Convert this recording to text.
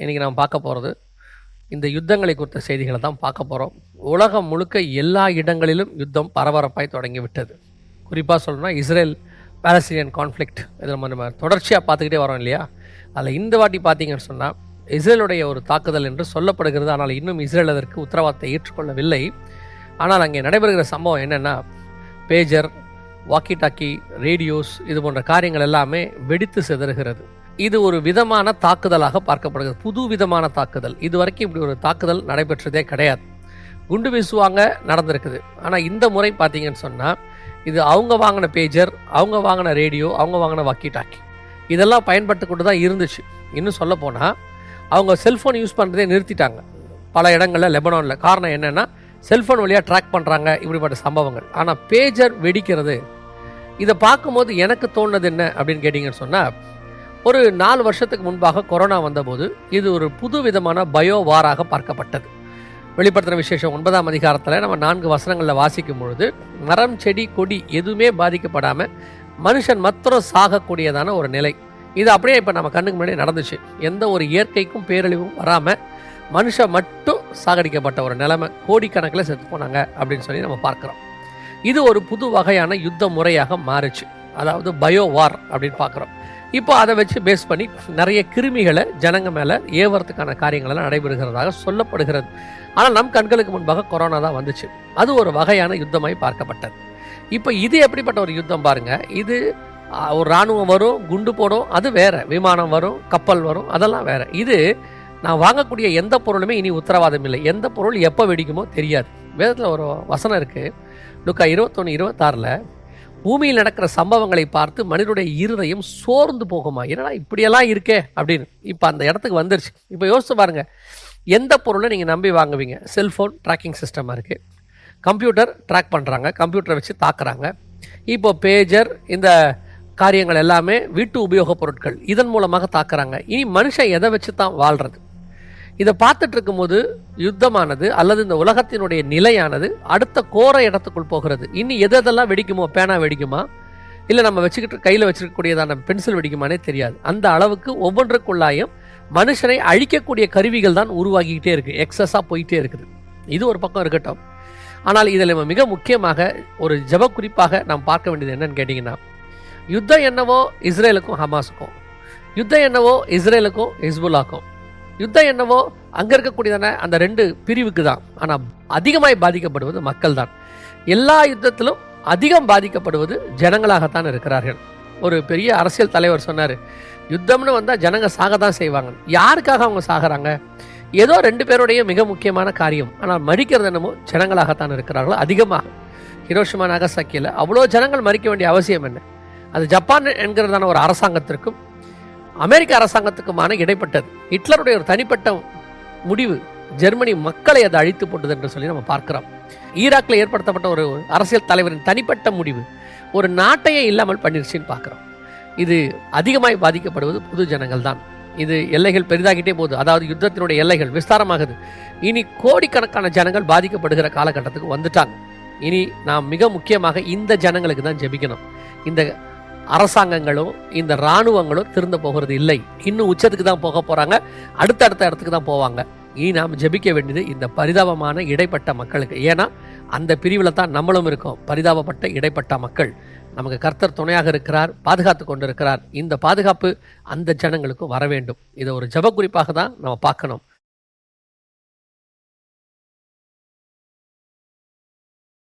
இன்றைக்கி நாம் பார்க்க போகிறது இந்த யுத்தங்களை குறித்த செய்திகளை தான் பார்க்க போகிறோம் உலகம் முழுக்க எல்லா இடங்களிலும் யுத்தம் பரபரப்பாய் தொடங்கிவிட்டது. குறிப்பாக சொல்லணும்னா இஸ்ரேல் பாலஸ்தீனியன் கான்ஃப்ளிக்ட் இதில் நம்ம நம்ம தொடர்ச்சியாக பார்த்துக்கிட்டே வரோம் இல்லையா? அதில் இந்த வாட்டி பார்த்தீங்கன்னு சொன்னால் இஸ்ரேலுடைய ஒரு தாக்குதல் என்று சொல்லப்படுகிறது. ஆனால் இன்னும் இஸ்ரேல் அதற்கு உத்தரவாதத்தை ஏற்றுக்கொள்ளவில்லை. ஆனால் அங்கே நடைபெறுகிற சம்பவம் என்னென்னா பேஜர் வாக்கி டாக்கி ரேடியோஸ் இது போன்ற காரியங்கள் எல்லாமே வெடித்து சிதறுகிறது. இது ஒரு விதமான தாக்குதலாக பார்க்கப்படுகிறது. புது விதமான தாக்குதல். இது வரைக்கும் இப்படி ஒரு தாக்குதல் நடைபெற்றதே கிடையாது. குண்டு வீசுவாங்க நடந்திருக்குது. ஆனால் இந்த முறை பார்த்தீங்கன்னு சொன்னால் இது அவங்க வாங்கின பேஜர் அவங்க வாங்கின ரேடியோ அவங்க வாங்கின வாக்கி டாக்கி இதெல்லாம் பயன்பட்டு கொண்டு தான் இருந்துச்சு. இன்னும் சொல்ல போனால் அவங்க செல்ஃபோன் யூஸ் பண்ணுறதே நிறுத்திட்டாங்க. பல இடங்களில் லெபனானில். காரணம் என்னென்னா செல்ஃபோன் வழியாக ட்ராக் பண்ணுறாங்க இப்படிப்பட்ட சம்பவங்கள். ஆனால் பேஜர் வெடிக்கிறது இதை பார்க்கும்போது எனக்கு தோணுது என்ன அப்படின்னு கேட்டிங்கன்னு சொன்னால் ஒரு நாலு வருஷத்துக்கு முன்பாக கொரோனா வந்தபோது இது ஒரு புது விதமான பயோ வாராக பார்க்கப்பட்டது. வெளிப்படுத்துகிற விசேஷம் ஒன்பதாம் அதிகாரத்தில் நம்ம நான்கு வசனங்களில் வாசிக்கும் பொழுது மரம் செடி கொடி எதுவுமே பாதிக்கப்படாமல் மனுஷன் மாத்திரம் சாகக்கூடியதான ஒரு நிலை. இது அப்படியே இப்போ நம்ம கண்ணுக்கு முன்னாடி நடந்துச்சு. எந்த ஒரு இயற்கைக்கும் பேரழிவும் வராமல் மனுஷன் மட்டும் சாகடிக்கப்பட்ட ஒரு நிலைமை. கோடிக்கணக்கில் செத்து போனாங்க அப்படின்னு சொல்லி நம்ம பார்க்குறோம். இது ஒரு புது வகையான யுத்த முறையாக மாறுச்சு. அதாவது பயோ வார் அப்படின்னு பார்க்குறோம். இப்போ அதை வச்சு பேஸ் பண்ணி நிறைய கிருமிகளை ஜனங்க மேலே ஏவறதுக்கான காரியங்களெல்லாம் நடைபெறுகிறதாக சொல்லப்படுகிறது. ஆனால் நம் கண்களுக்கு முன்பாக கொரோனா தான் வந்துச்சு. அது ஒரு வகையான யுத்தமாய் பார்க்கப்பட்டது. இப்போ இது எப்படிப்பட்ட ஒரு யுத்தம் பாருங்கள் இது ஒரு இராணுவம் வரும் குண்டு போடும் அது வேறு. விமானம் வரும் கப்பல் வரும் அதெல்லாம் வேறு. இது நான் வாங்கக்கூடிய எந்த பொருளுமே இனி உத்தரவாதம் இல்லை. எந்த பொருள் எப்போ வெடிக்குமோ தெரியாது. வேதத்தில் ஒரு வசனம் இருக்குது லுக்கா இருபத்தொன்று இருபத்தாறில் பூமியில் நடக்கிற சம்பவங்களை பார்த்து மனிதனுடைய இருதயம் சோர்ந்து போகுமா? என்னடா இப்படியெல்லாம் இருக்கே? அப்படின்னு. இப்போ அந்த இடத்துக்கு வந்துருச்சு. இப்போ யோசிச்சு பாருங்க. எந்த பொருளை நீங்கள் நம்பி வாங்குவீங்க? செல்ஃபோன் ட்ராக்கிங் சிஸ்டமாக இருக்குது கம்ப்யூட்டர் ட்ராக் பண்ணுறாங்க கம்ப்யூட்டரை வச்சு தாக்குறாங்க. இப்போ பேஜர் இந்த காரியங்கள் எல்லாமே வீட்டு உபயோகப் பொருட்கள் இதன் மூலமாக தாக்குறாங்க. இனி மனுஷன் எதை வச்சு தான் வாழ்கிறது இதை பார்த்துட்டு இருக்கும்போது யுத்தமானது அல்லது இந்த உலகத்தினுடைய நிலையானது அடுத்த கோர இடத்துக்குள் போகிறது. இனி எது எதெல்லாம் வெடிக்குமோ பேனா வெடிக்குமா? இல்லை நம்ம வச்சுக்கிட்டு கையில் வச்சிருக்கக்கூடியதான பென்சில் வெடிக்குமானே தெரியாது. அந்த அளவுக்கு ஒவ்வொன்றுக்குள்ளாயும் மனுஷனை அழிக்கக்கூடிய கருவிகள் தான் உருவாகிக்கிட்டே இருக்குது எக்ஸஸாக போயிட்டே இருக்குது. இது ஒரு பக்கம் இருக்கட்டும். ஆனால் இதில் நம்ம மிக முக்கியமாக ஒரு ஜெப குறிப்பாக நாம் பார்க்க வேண்டியது என்னன்னு கேட்டிங்கன்னா யுத்தம் என்னவோ இஸ்ரேலுக்கும் ஹமாஸுக்கும் யுத்தம் என்னவோ இஸ்ரேலுக்கும் ஹிஸ்புல்லாக்கும். யுத்தம் என்னவோ அங்கே இருக்கக்கூடியதான அந்த ரெண்டு பிரிவுக்கு தான் ஆனால் அதிகமாய் பாதிக்கப்படுவது மக்கள் தான் எல்லா யுத்தத்திலும் அதிகம் பாதிக்கப்படுவது ஜனங்களாகத்தான் இருக்கிறார்கள். ஒரு பெரிய அரசியல் தலைவர் சொன்னார் யுத்தம்னு வந்தால் ஜனங்க சாக தான் செய்வாங்க. யாருக்காக அவங்க சாகிறாங்க? ஏதோ ரெண்டு பேருடைய மிக முக்கியமான காரியம். ஆனால் மறிக்கிறது என்னமோ ஜனங்களாகத்தான் இருக்கிறார்கள் அதிகமாக. ஹிரோஷிமா நாகசாக்கியில் அவ்வளோ ஜனங்கள் மறிக்க வேண்டிய அவசியம் என்ன? அது ஜப்பான் என்கிறதான ஒரு அரசாங்கத்திற்கும் அமெரிக்க அரசாங்கத்துக்குமான இடைப்பட்டது. ஹிட்லருடைய ஒரு தனிப்பட்ட முடிவு ஜெர்மனி மக்களை அது அழித்து போட்டது என்று சொல்லி நம்ம பார்க்கிறோம். ஈராக்கில் ஏற்படுத்தப்பட்ட ஒரு அரசியல் தலைவரின் தனிப்பட்ட முடிவு ஒரு நாட்டையே இல்லாமல் பண்ணிருச்சுன்னு பார்க்குறோம். இது அதிகமாய் பாதிக்கப்படுவது பொது ஜனங்கள் தான். இது எல்லைகள் பெரிதாகிட்டே போகுது. அதாவது யுத்தத்தினுடைய எல்லைகள் விஸ்தாரமாகுது. இனி கோடிக்கணக்கான ஜனங்கள் பாதிக்கப்படுகிற காலகட்டத்துக்கு வந்துட்டாங்க. இனி நாம் மிக முக்கியமாக இந்த ஜனங்களுக்கு தான் ஜெபிக்கணும். இந்த அரசாங்கங்களும் இந்த இராணுவங்களும் திருந்த போகிறது இல்லை. இன்னும் உச்சத்துக்கு தான் போக போறாங்க. அடுத்தடுத்த இடத்துக்கு தான் போவாங்க. இனி நாம் ஜெபிக்க வேண்டியது இந்த பரிதாபமான இடைப்பட்ட மக்களுக்கு. ஏன்னா அந்த பிரிவில் தான் நம்மளும் இருக்கோம். பரிதாபப்பட்ட இடைப்பட்ட மக்கள். நமக்கு கர்த்தர் துணையாக இருக்கிறார் பாதுகாத்து கொண்டிருக்கிறார். இந்த பாதுகாப்பு அந்த ஜனங்களுக்கும் வர வேண்டும். இதை ஒரு ஜெப குறிப்பாக தான் நம்ம பார்க்கணும்.